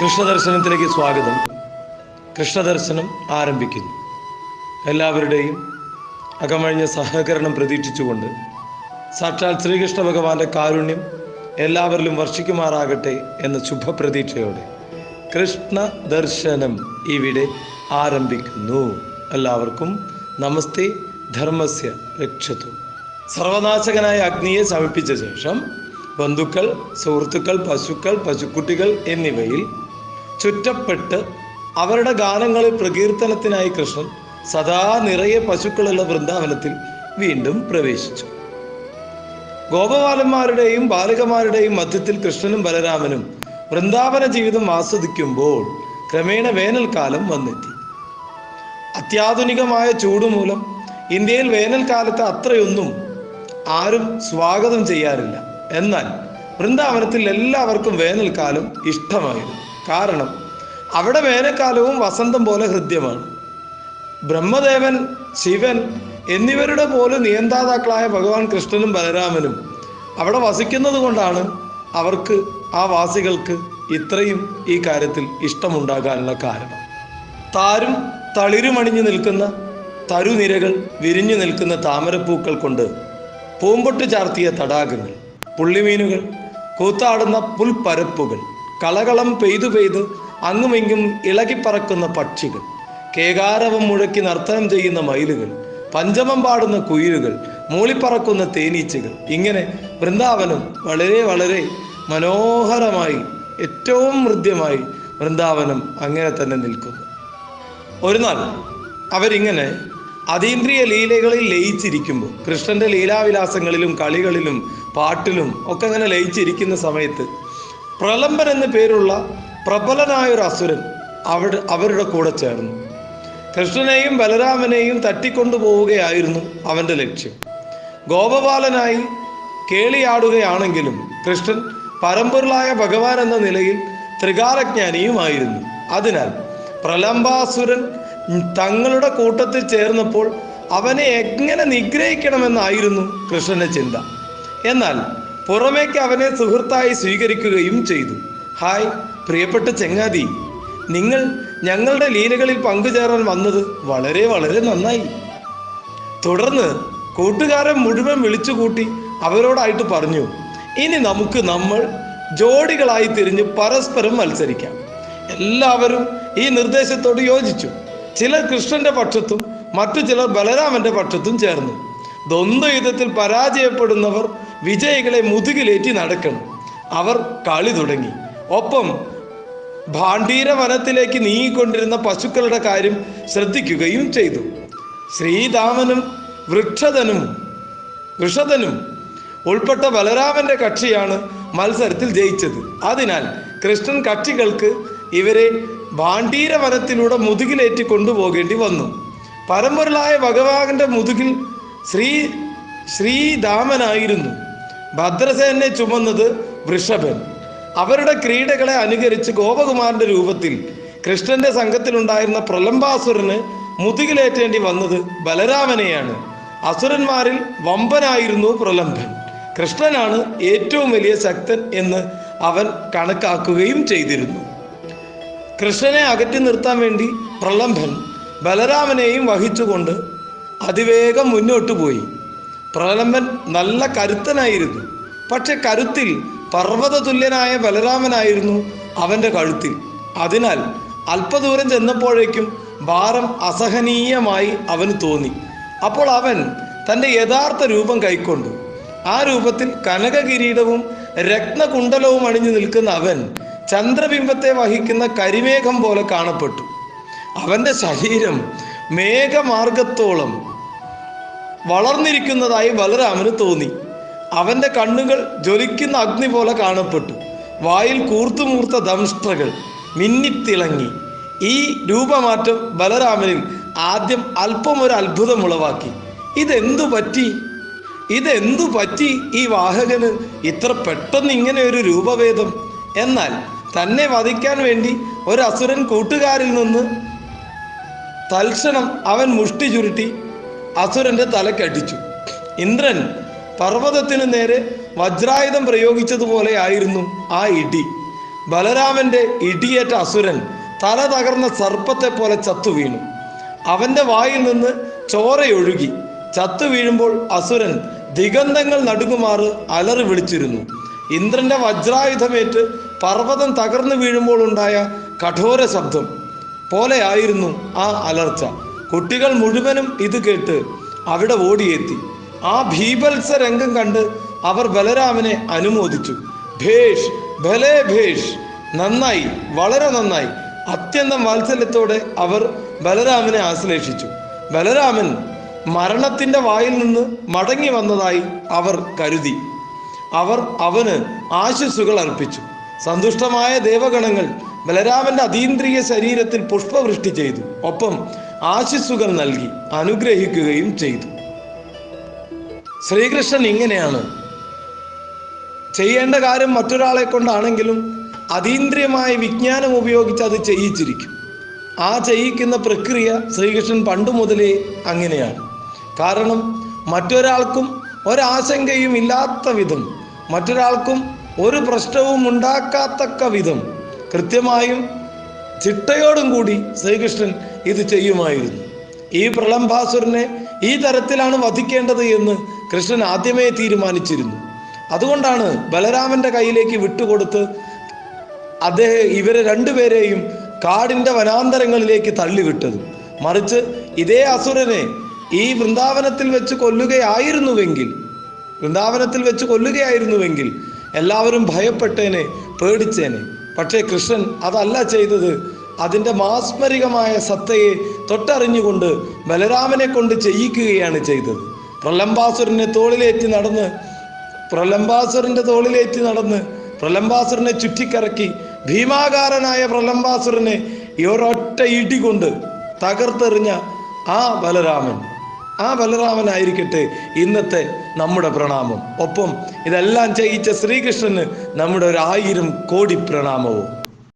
കൃഷ്ണദർശനത്തിലേക്ക് സ്വാഗതം. കൃഷ്ണദർശനം ആരംഭിക്കുന്നു. എല്ലാവരുടെയും അകമഴിഞ്ഞ സഹകരണം പ്രതീക്ഷിച്ചുകൊണ്ട് സാക്ഷാൽ ശ്രീകൃഷ്ണ ഭഗവാന്റെ കാരുണ്യം എല്ലാവരിലും വർഷിക്കുമാറാകട്ടെ എന്ന ശുഭപ്രതീക്ഷയോടെ കൃഷ്ണ ദർശനം ഇവിടെ ആരംഭിക്കുന്നു. എല്ലാവർക്കും നമസ്തേ ധർമ്മസ്യ രക്ഷത്തു സർവനാശകനായ അഗ്നിയെ ശമിപ്പിച്ച ശേഷം ബന്ധുക്കൾ സുഹൃത്തുക്കൾ പശുക്കൾ പശുക്കുട്ടികൾ എന്നിവയിൽ ചുറ്റപ്പെട്ട് അവരുടെ ഗാനങ്ങളിൽ പ്രകീർത്തനത്തിനായി കൃഷ്ണൻ സദാ നിറയെ പശുക്കളുള്ള വൃന്ദാവനത്തിൽ വീണ്ടും പ്രവേശിച്ചു. ഗോപബാലന്മാരുടെയും ബാലികമാരുടെയും മധ്യത്തിൽ കൃഷ്ണനും ബലരാമനും വൃന്ദാവന ജീവിതം ആസ്വദിക്കുമ്പോൾ ക്രമേണ വേനൽക്കാലം വന്നെത്തി. അത്യാധുനികമായ ചൂടുമൂലം ഇന്ത്യയിൽ വേനൽക്കാലത്ത് അത്രയൊന്നും ആരും സ്വാഗതം ചെയ്യാറില്ല. എന്നാൽ വൃന്ദാവനത്തിൽ എല്ലാവർക്കും വേനൽക്കാലം ഇഷ്ടമായിരുന്നു. കാരണം അവിടെ വേനൽക്കാലവും വസന്തം പോലെ ഹൃദ്യമാണ്. ബ്രഹ്മദേവൻ ശിവൻ എന്നിവരുടെ പോലും നിയന്താതാക്കളായ ഭഗവാൻ കൃഷ്ണനും ബലരാമനും അവിടെ വസിക്കുന്നത് കൊണ്ടാണ് അവർക്ക് ആ വാസികൾക്ക് ഇത്രയും ഈ കാര്യത്തിൽ ഇഷ്ടമുണ്ടാകാനുള്ള കാരണം. താരും തളിരുമണിഞ്ഞു നിൽക്കുന്ന തരുനിരകൾ വിരിഞ്ഞു നിൽക്കുന്ന താമരപ്പൂക്കൾ കൊണ്ട് പൂമ്പൊട്ട് ചാർത്തിയ തടാകങ്ങൾ പുള്ളിമീനുകൾ കൂത്താടുന്ന പുൽപ്പരപ്പുകൾ കളകളം പെയ്തു പെയ്ത് അങ്ങുമിങ്ങും ഇളകിപ്പറക്കുന്ന പക്ഷികൾ. കേകാരവം മുഴക്കി നർത്തനം ചെയ്യുന്ന മയിലുകൾ. പഞ്ചമം പാടുന്ന കുയിലുകൾ. മൂളിപ്പറക്കുന്ന തേനീച്ചകൾ. ഇങ്ങനെ വൃന്ദാവനം വളരെ വളരെ മനോഹരമായി ഏറ്റവും ഹൃദ്യമായി വൃന്ദാവനം അങ്ങനെ തന്നെ നിൽക്കുന്നു. ഒരു നാൾ അവരിങ്ങനെ അതീന്ദ്രിയ ലീലകളിൽ ലയിച്ചിരിക്കുമ്പോൾ കൃഷ്ണന്റെ ലീലാവിലാസങ്ങളിലും കളികളിലും പാട്ടിലും ഒക്കെ അങ്ങനെ ലയിച്ചിരിക്കുന്ന സമയത്ത് പ്രലംബൻ എന്ന പേരുള്ള പ്രബലനായ ഒരു അസുരൻ അവിടെ അവരുടെ കൂടെ ചേർന്നു. കൃഷ്ണനെയും ബലരാമനെയും തട്ടിക്കൊണ്ടു പോവുകയായിരുന്നു അവന്റെ ലക്ഷ്യം. ഗോപബാലനായി കേളിയാടുകയാണെങ്കിലും കൃഷ്ണൻ പരമ്പൊരുളായ ഭഗവാൻ എന്ന നിലയിൽ ത്രികാലജ്ഞാനിയുമായിരുന്നു. അതിനാൽ പ്രലംബാസുരൻ തങ്ങളുടെ കൂട്ടത്തിൽ ചേർന്നപ്പോൾ അവനെ എങ്ങനെ നിഗ്രഹിക്കണമെന്നായിരുന്നു കൃഷ്ണന്റെ ചിന്ത. എന്നാൽ പുറമേക്ക് അവനെ സുഹൃത്തായി സ്വീകരിക്കുകയും ചെയ്തു. ഹായ് പ്രിയപ്പെട്ട ചെങ്ങാതി. നിങ്ങൾ ഞങ്ങളുടെ ലീലകളിൽ പങ്കുചേരാൻ വന്നത് വളരെ വളരെ നന്നായി. തുടർന്ന് കൂട്ടുകാരൻ മുഴുവൻ വിളിച്ചുകൂട്ടി അവരോടായിട്ട് പറഞ്ഞു ഇനി നമുക്ക് നമ്മൾ ജോഡികളായി തിരിഞ്ഞ് പരസ്പരം മത്സരിക്കാം. എല്ലാവരും ഈ നിർദ്ദേശത്തോട് യോജിച്ചു. ചിലർ കൃഷ്ണന്റെ പക്ഷത്തും മറ്റു ചിലർ ബലരാമന്റെ പക്ഷത്തും ചേർന്നു. ദ്വന്ദ്വ യുദ്ധത്തിൽ പരാജയപ്പെടുന്നവർ വിജയികളെ മുതുകിലേറ്റി നടക്കണം. അവർ കളി തുടങ്ങി. ഒപ്പം ഭാണ്ഡീര വനത്തിലേക്ക് നീങ്ങിക്കൊണ്ടിരുന്ന പശുക്കളുടെ കാര്യം ശ്രദ്ധിക്കുകയും ചെയ്തു. ശ്രീരാമനും വൃക്ഷതനും വൃഷതനും ഉൾപ്പെട്ട ബലരാമന്റെ കക്ഷിയാണ് മത്സരത്തിൽ ജയിച്ചത്. അതിനാൽ കൃഷ്ണൻ കക്ഷികൾക്ക് ഇവരെ ഭാണ്ഡീര വനത്തിലൂടെ മുതുകിലേറ്റി കൊണ്ടുപോകേണ്ടി വന്നു. പരമ്പൊരുളായ ഭഗവാന്റെ മുതുകിൽ ശ്രീ ശ്രീധാമനായിരുന്നു ഭദ്രസേനെ ചുമന്നത് വൃഷഭൻ. അവരുടെ ക്രീഡകളെ അനുകരിച്ച് ഗോപകുമാരന്റെ രൂപത്തിൽ കൃഷ്ണന്റെ സംഘത്തിലുണ്ടായിരുന്ന പ്രലംബാസുരന് മുതുകിലേറ്റേണ്ടി വന്നത് ബലരാമനെയാണ്. അസുരന്മാരിൽ വമ്പനായിരുന്നു പ്രലംബൻ. കൃഷ്ണനാണ് ഏറ്റവും വലിയ ശക്തൻ എന്ന് അവൻ കണക്കാക്കുകയും ചെയ്തിരുന്നു. കൃഷ്ണനെ അകറ്റി നിർത്താൻ വേണ്ടി പ്രലംബൻ ബലരാമനെയും വഹിച്ചുകൊണ്ട് അതിവേഗം മുന്നോട്ട് പോയി. പ്രലംബൻ നല്ല കരുത്തനായിരുന്നു. പക്ഷെ കരുത്തിൽ പർവത തുല്യനായ ബലരാമനായിരുന്നു അവന്റെ കഴുത്തിൽ. അതിനാൽ അല്പദൂരം ചെന്നപ്പോഴേക്കും ഭാരം അസഹനീയമായി അവന് തോന്നി. അപ്പോൾ അവൻ തന്റെ യഥാർത്ഥ രൂപം കൈക്കൊണ്ടു. ആ രൂപത്തിൽ കനകകിരീടവും രത്നകുണ്ടലവും അണിഞ്ഞു നിൽക്കുന്ന അവൻ ചന്ദ്രബിംബത്തെ വഹിക്കുന്ന കരിമേഘം പോലെ കാണപ്പെട്ടു. അവന്റെ ശരീരം മേഘമാർഗത്തോളം വളർന്നിരിക്കുന്നതായി ബലരാമന് തോന്നി. അവന്റെ കണ്ണുകൾ ജ്വലിക്കുന്ന അഗ്നി പോലെ കാണപ്പെട്ടു. വായിൽ കൂർത്തുമൂർത്ത ദംഷ്ട്രകൾ മിന്നിത്തിളങ്ങി. ഈ രൂപമാറ്റം ബലരാമനിൽ ആദ്യം അല്പം ഒരു അത്ഭുതം ഉളവാക്കി. ഇതെന്തു പറ്റി? ഇതെന്തു പറ്റി ഈ വാഹകന്? ഇത്ര പെട്ടെന്ന് ഇങ്ങനെ ഒരു രൂപഭേദം? എന്നാൽ തന്നെ വധിക്കാൻ വേണ്ടി ഒരു അസുരൻ കൂട്ടുകാരിൽ നിന്ന് തൽക്ഷണം അവൻ മുഷ്ടി ചുരുട്ടി അസുരന്റെ തലക്കടിച്ചു. ഇന്ദ്രൻ പർവതത്തിനു നേരെ വജ്രായുധം പ്രയോഗിച്ചതുപോലെ ആയിരുന്നു ആ ഇടി. ബലരാമന്റെ ഇടിയേറ്റ അസുരൻ തല തകർന്ന സർപ്പത്തെ പോലെ ചത്തു വീണു. അവന്റെ വായിൽ നിന്ന് ചോരയൊഴുകി ചത്തു വീഴുമ്പോൾ അസുരൻ ദിഗന്ധങ്ങൾ നടുങ്ങുമാറ് അലറി വിളിച്ചിരുന്നു. ഇന്ദ്രന്റെ വജ്രായുധമേറ്റ് പർവതം തകർന്നു വീഴുമ്പോൾ ഉണ്ടായ കഠോര ശബ്ദം പോലെയായിരുന്നു ആ അലർച്ച. കുട്ടികൾ മുഴുവനും ഇത് കേട്ട് അവിടെ ഓടിയെത്തി. ആ ഭീപത്സ രംഗം കണ്ട് അവർ ബലരാമനെ അനുമോദിച്ചു. ഭേഷ് ഭലേ ഭേഷ് നന്നായി വളരെ നന്നായി. അത്യന്തം വാത്സല്യത്തോടെ അവർ ബലരാമനെ ആശ്ലേഷിച്ചു. ബലരാമൻ മരണത്തിന്റെ വായിൽ നിന്ന് മടങ്ങി വന്നതായി അവർ കരുതി. അവർ അവന് ആശുസുകൾ അർപ്പിച്ചു. സന്തുഷ്ടമായ ദേവഗണങ്ങൾ ബലരാമന്റെ അതീന്ദ്രിയ ശരീരത്തിൽ പുഷ്പവൃഷ്ടി ചെയ്തു. ഒപ്പം ആശിസ്സുകൾ നൽകി അനുഗ്രഹിക്കുകയും ചെയ്തു. ശ്രീകൃഷ്ണൻ ഇങ്ങനെയാണ്. ചെയ്യേണ്ട കാര്യം മറ്റൊരാളെ കൊണ്ടാണെങ്കിലും അതീന്ദ്രിയമായ വിജ്ഞാനം ഉപയോഗിച്ച് അത് ചെയ്യിച്ചിരിക്കും. ആ ചെയ്യിക്കുന്ന പ്രക്രിയ ശ്രീകൃഷ്ണൻ പണ്ട് മുതലേ അങ്ങനെയാണ്. കാരണം മറ്റൊരാൾക്കും ഒരാശങ്കയും ഇല്ലാത്ത വിധം മറ്റൊരാൾക്കും ഒരു പ്രശ്നവും ഉണ്ടാക്കാത്തക്ക വിധം കൃത്യമായും ചിട്ടയോടും കൂടി ശ്രീകൃഷ്ണൻ ഇത് ചെയ്യുമായിരുന്നു. ഈ പ്രളംഭാസുരനെ ഈ തരത്തിലാണ് വധിക്കേണ്ടത് എന്ന് കൃഷ്ണൻ ആദ്യമേ തീരുമാനിച്ചിരുന്നു. അതുകൊണ്ടാണ് ബലരാമന്റെ കയ്യിലേക്ക് വിട്ടുകൊടുത്ത് അദ്ദേഹം ഇവരെ രണ്ടുപേരെയും കാടിന്റെ വനാന്തരങ്ങളിലേക്ക് തള്ളിവിട്ടത്. മറിച്ച് ഇതേ അസുരനെ ഈ വൃന്ദാവനത്തിൽ വെച്ച് കൊല്ലുകയായിരുന്നുവെങ്കിൽ വൃന്ദാവനത്തിൽ വെച്ച് കൊല്ലുകയായിരുന്നുവെങ്കിൽ എല്ലാവരും ഭയപ്പെട്ടേനെ പേടിച്ചേനെ. പക്ഷേ കൃഷ്ണൻ അതല്ല ചെയ്തത്. അതിന്റെ മാസ്മരികമായ സത്തയെ തൊട്ടറിഞ്ഞുകൊണ്ട് ബലരാമനെ കൊണ്ട് ചെയ്യിക്കുകയാണ് ചെയ്തത്. പ്രലംബാസുരനെ തോളിലേറ്റി നടന്ന് പ്രലംബാസുരന്റെ തോളിലേറ്റി നടന്ന് പ്രലംബാസുരനെ ചുറ്റിക്കറക്കി ഭീമാകാരനായ പ്രലംബാസുരനെ ഒരൊറ്റ ഇടി കൊണ്ട് തകർത്തെറിഞ്ഞ ആ ബലരാമൻ. ആ ബലറാമനായിരിക്കട്ടെ ഇന്നത്തെ നമ്മുടെ പ്രണാമം. ഒപ്പം ഇതെല്ലാം ചെയ്യിച്ച ശ്രീകൃഷ്ണന് നമ്മുടെ ഒരു ആയിരം കോടി പ്രണാമവും.